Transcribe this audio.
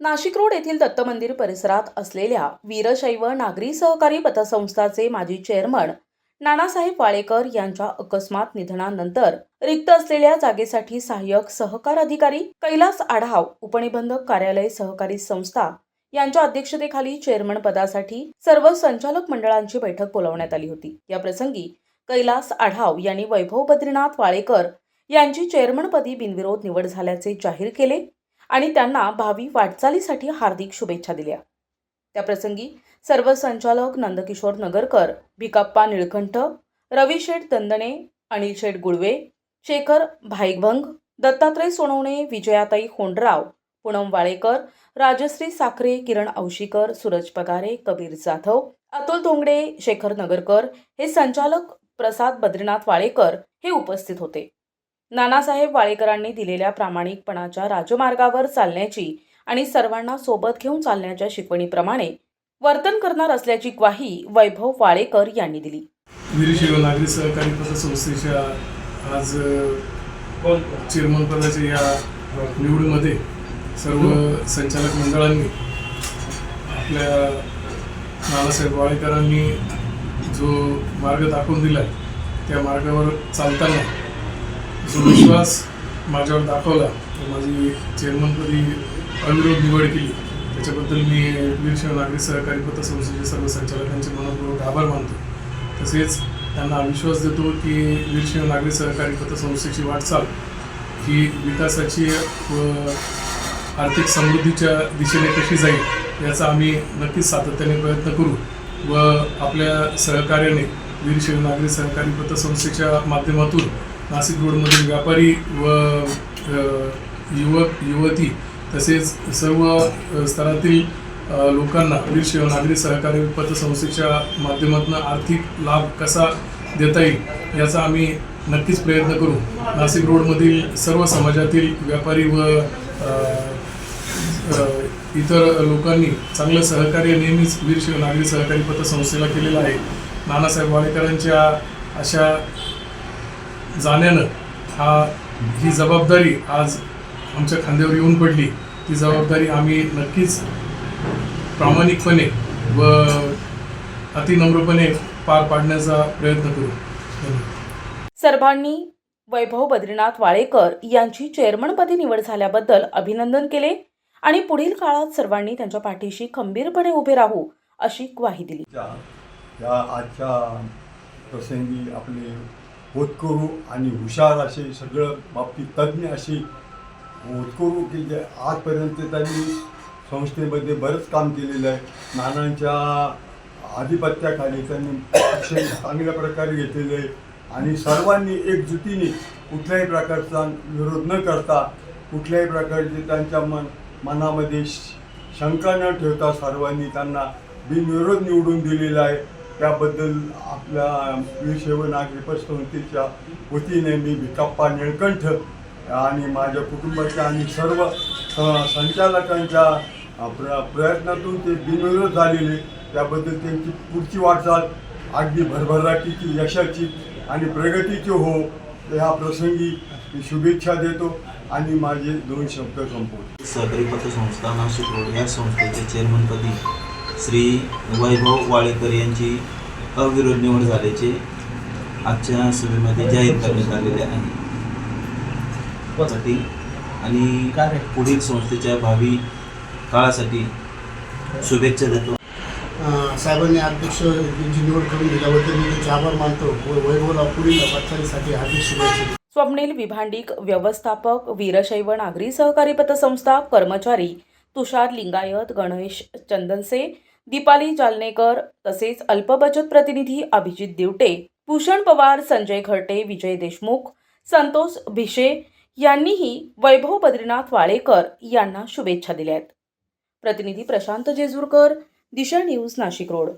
Nashik road येथील दत्त मंदिर परिसरात असलेल्या वीरशैव नागरी सहकारी पतसंस्थाचे माजी चेअरमन नानासाहेब वाळेकर यांच्या अकस्मात निधनानंतर रिक्त असलेल्या जागेसाठी सहाय्यक सहकार अधिकारी कैलास आढाव उपनिबंधक कार्यालय सहकारी संस्था यांच्या अध्यक्षतेखाली चेअरमन पदासाठी सर्व संचालक मंडळांची बैठक बोलावण्यात आली होती. या प्रसंगी कैलास आढाव यांनी वैभव बद्रीनाथ वाळेकर यांची चेअरमनपदी बिनविरोध निवड झाल्याचे जाहीर केले. आणि त्यांना भावी वाटचालीसाठी हार्दिक शुभेच्छा दिल्या. त्याप्रसंगी सर्व संचालक नंदकिशोर नगरकर भिकाप्पा निळकंठ रविशेठ दंदणे अनिल शेठ गुळवे शेखर भाईभंग दत्तात्रय सोनवणे विजयाताई होंडराव पूनम वाळेकर राजश्री साखरे किरण औशीकर सूरज पगारे कबीर जाधव अतुल धोंगडे शेखर नगरकर हे संचालक प्रसाद बद्रीनाथ वाळेकर हे उपस्थित होते. नानासाहेब वाळेकरांनी दिलेल्या प्रामाणिकपणाच्या राजमार्गावर चालण्याची आणि सर्वांना सोबत घेऊन चालण्याच्या शिकवणीप्रमाणे वर्तन करणार असल्याची ग्वाही वैभव वाळेकर यांनी दिली. वीरशैव नागरी सहकारी पतसंस्थेच्या आज चेअरमन पदाच्या या निवडीमध्ये सर्व संचालक मंडळांनी आपल्या नानासाहेब वाळेकरांनी जो मार्ग दाखवून दिला त्या मार्गावर चालताना जो विश्वास माझ्यावर दाखवला. माझी चेअरमनपदी अविरोध निवड केली. त्याच्याबद्दल मी वीरशिव नागरी सहकारी पतसंस्थेचे सर्व संचालकांचे मनपूर्वक आभार मानतो. तसेच त्यांना विश्वास देतो की वीरशिव नागरी सहकारी पतसंस्थेची वाटचाल ही विकासाची व आर्थिक समृद्धीच्या दिशेने कशी जाईल याचा आम्ही नक्कीच सातत्याने प्रयत्न करू व आपल्या सहकार्याने वीरशिव नागरी सहकारी पतसंस्थेच्या माध्यमातून नाशिक रोडमधील व्यापारी व युवक युवती तसेच सर्व स्तरातील लोकांना वीरशैव नागरी सहकारी पतसंस्थेच्या माध्यमातून आर्थिक लाभ कसा देता येईल याचा आम्ही नक्कीच प्रयत्न करू. नाशिक रोडमधील सर्व समाजातील व्यापारी व इतर लोकांनी चांगलं सहकार्य नेहमीच वीरशिव नागरी सहकारी पतसंस्थेला केलेलं आहे. नानासाहेब वाडेकरांच्या अशा जाण्यानं हा ही जबाबदारी आज आमच्या खांद्यावर येऊन पडली ती जबाबदारी आम्ही नक्कीच प्रामाणिकपणे व अतिनम्रपणे पार पाडण्याचा प्रयत्न करू. सर्वांनी वैभव बद्रीनाथ वाळेकर यांची चेअरमनपदी निवड झाल्याबद्दल अभिनंदन केले आणि पुढील काळात सर्वांनी त्यांच्या पाठीशी खंबीरपणे उभे राहू अशी ग्वाही दिली. आजच्या प्रसंगी आपले होतकरू आणि हुशार असे सगळं बाबतीत तज्ज्ञ असे होतकरू की जे आजपर्यंत त्यांनी संस्थेमध्ये बरंच काम केलेलं आहे. नानांच्या आधिपत्याखाली त्यांनी शिक्षण चांगल्या प्रकारे घेतलेलं आहे. आणि सर्वांनी एकजुटीने कुठल्याही प्रकारचा विरोध न करता कुठल्याही प्रकारचे त्यांच्या मन मनामध्ये श- शंका न ठेवता सर्वांनी त्यांना बिनविरोध निवडून दिलेला आहे. त्याबद्दल आपल्या वीरशैव नागरी संस्थेच्या वतीने मी भिकाप्पा निळकंठ आणि माझ्या कुटुंबाच्या आणि सर्व संचालकांच्या प्र प्रयत्नातून ते बिनविरोध झालेले. त्याबद्दल त्यांची पुढची वाटचाल अगदी भरभराटीची यशाची आणि प्रगतीची हो ह्या प्रसंगी मी शुभेच्छा देतो आणि माझे दोन शब्द संपवतो. सहकारी पतसंस्था नाशिक रोड या संस्थेचे चेअरमनपदी श्री वैभव वाळेकर यांची अविरोध निवड झाल्याचे आजच्या सभेमध्ये जाहीर करण्यात आलेले आहे. आणि पुढील संस्थेच्या भावी काळासाठी शुभेच्छा देतो. साहेबांनी अध्यक्ष यांची निवड करून दिल्याबद्दल मी त्यांचे आभार मानतो. वैभवला पुढील वाटचालीसाठी हार्दिक शुभेच्छा स्वप्नील विभांडिक व्यवस्थापक वीरशैव नागरी सहकारी पतसंस्था कर्मचारी तुषार लिंगायत गणेश चंदनसे दीपाली जालनेकर तसेच अल्पबचत प्रतिनिधी अभिजित दिवटे भूषण पवार संजय घरटे विजय देशमुख संतोष भिशे यांनीही वैभव बद्रीनाथ वाळेकर यांना शुभेच्छा दिल्या आहेत. प्रतिनिधी प्रशांत जेजूरकर दिशा न्यूज नाशिक रोड.